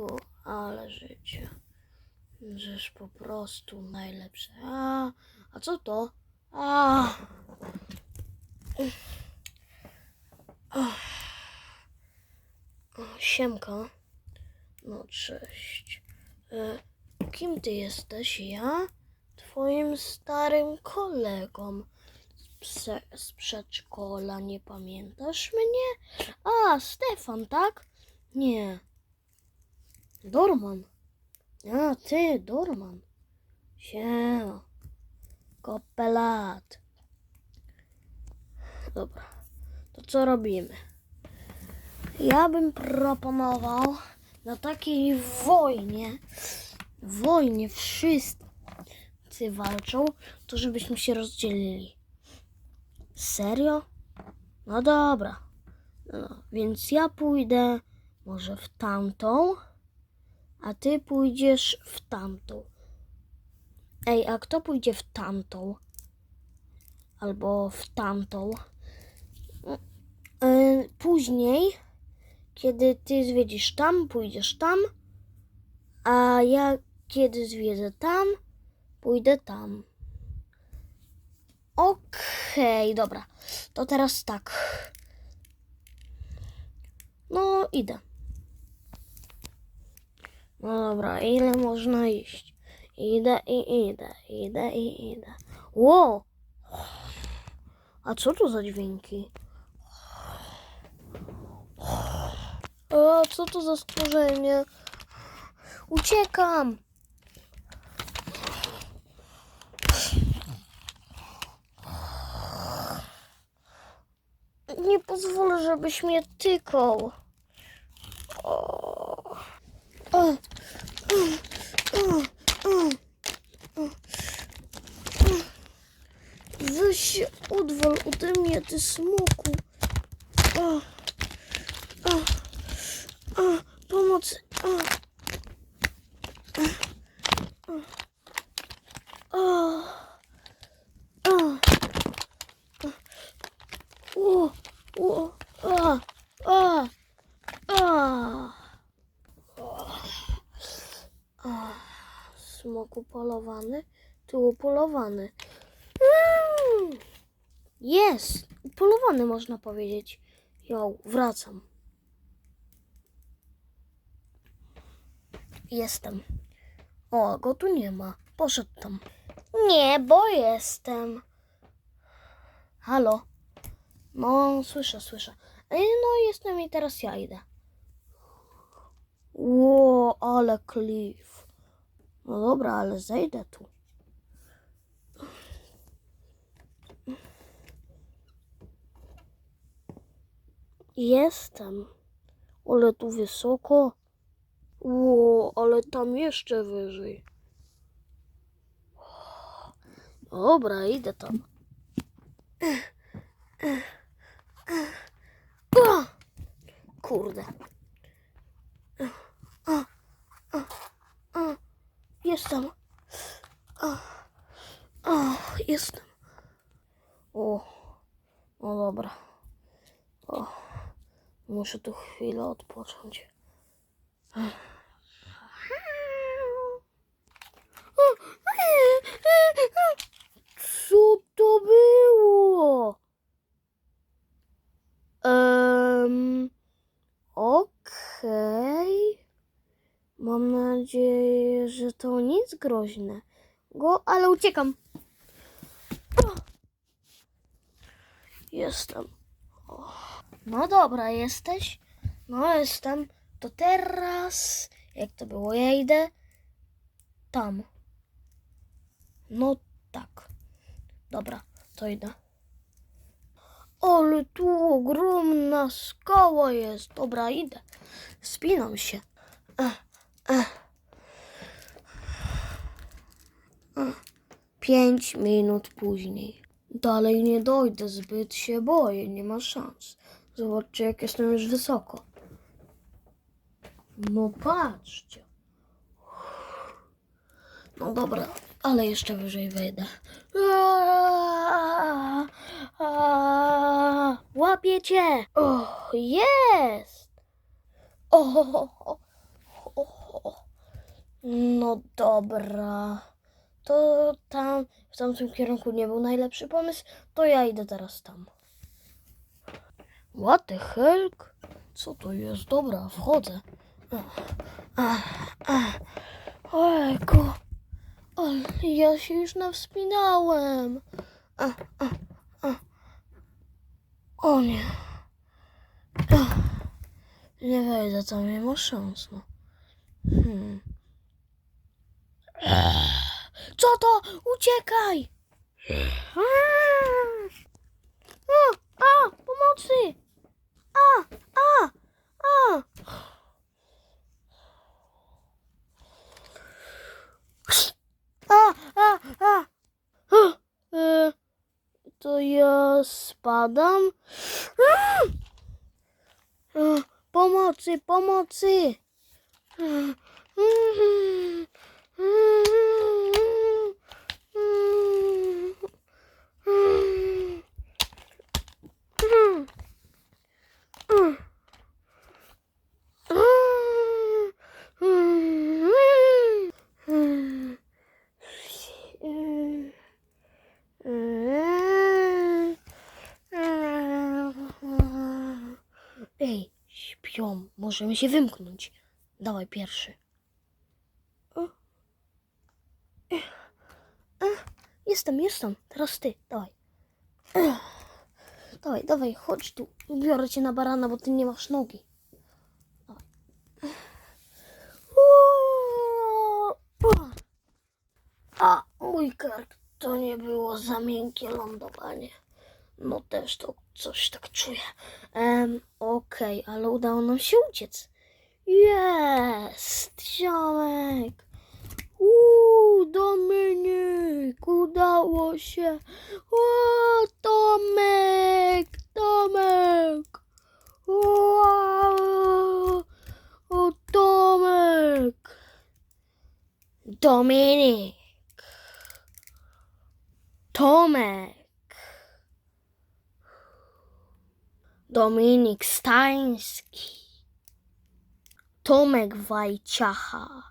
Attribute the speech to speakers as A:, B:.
A: Ojejku, ale życie. Żeż po prostu najlepsze. A, a co to? A. Siemka. No cześć. E, kim ty jesteś? Ja? Twoim starym kolegą z, z przedszkola. Nie pamiętasz mnie? A, Stefan, tak? Nie. Dorman. A, ty, Dorman. Siema. Kopę lat. Dobra. To co robimy? Ja bym proponował na takiej wojnie, wojnie wszyscy walczą, to żebyśmy się rozdzielili. Serio? No dobra. No, więc ja pójdę może w tamtą, a ty pójdziesz w tamtą. Ej, a kto pójdzie w tamtą? Albo w tamtą? Yy, później, kiedy ty zwiedzisz tam, pójdziesz tam, a ja kiedy zwiedzę tam, pójdę tam. Okej, dobra. To teraz tak. No, idę. No dobra, ile można iść? Idę i idę, idę i idę. Ło! A co to za dźwięki? A co to za stworzenie? Uciekam! Nie pozwolę, żebyś mnie tykał. Weź się odwal ode mnie, ty smoku. A, a, a, pomoc. A, a, a, a, a. A, a, a. a. Smoku polowany, tu polowany. Jest! Upolowany można powiedzieć. Jo, wracam. Jestem. O, go tu nie ma. Poszedł tam. Nie, bo jestem. Halo? No, słyszę, słyszę. No, jestem i teraz ja idę. Ło, ale klif. No dobra, ale zejdę tu. Jestem. Ale tu wysoko. Ło, ale tam jeszcze wyżej. Dobra, idę tam. Kurde. Jestem. Jestem. O, no dobra. Muszę tu chwilę odpocząć. Co to było? Um, Okej. Mam nadzieję, że to nic groźne. Go, ale uciekam. Jestem. O. No dobra, jesteś? No jestem. To teraz, jak to było, ja idę tam. No tak. Dobra, to idę. Ale tu ogromna skała jest. Dobra, idę. Spinam się. Ech, ech. Ech. Pięć minut później. Dalej nie dojdę, zbyt się boję, nie ma szans. Zobaczcie, jak jestem już wysoko. No patrzcie. No dobra, ale jeszcze wyżej wejdę. Aaaa! Aaaa! Łapię cię! O, jest! O, o, Oho. No dobra. To tam, w tamtym kierunku nie był najlepszy pomysł, to ja idę teraz tam. What the heck? Co to jest? Dobra, wchodzę. Ojku. Ale ja się już nawspinałem. Ach. O nie. Ach. Nie wejdę tam, nie ma szans. No. Hmm. Co to? Uciekaj! A, a, pomocy! spadam. Pomocy, pomocy! Mm-hmm. Ej, śpią, możemy się wymknąć. Dawaj pierwszy. Ech. Ech. Jestem, jestem. Teraz ty, dawaj. Ech. Dawaj, dawaj, chodź tu. Biorę cię na barana, bo ty nie masz nogi. A, mój kark, to nie było za miękkie lądowanie. No też to coś tak czuję. Em, Okej, ale udało nam się uciec. Jest, ziomek. Uuu, Dominik, udało się. O, Tomek, Tomek. Wow. O, Tomek. Dominik. Tomek. Dominik Stański. Tomek Wajciacha.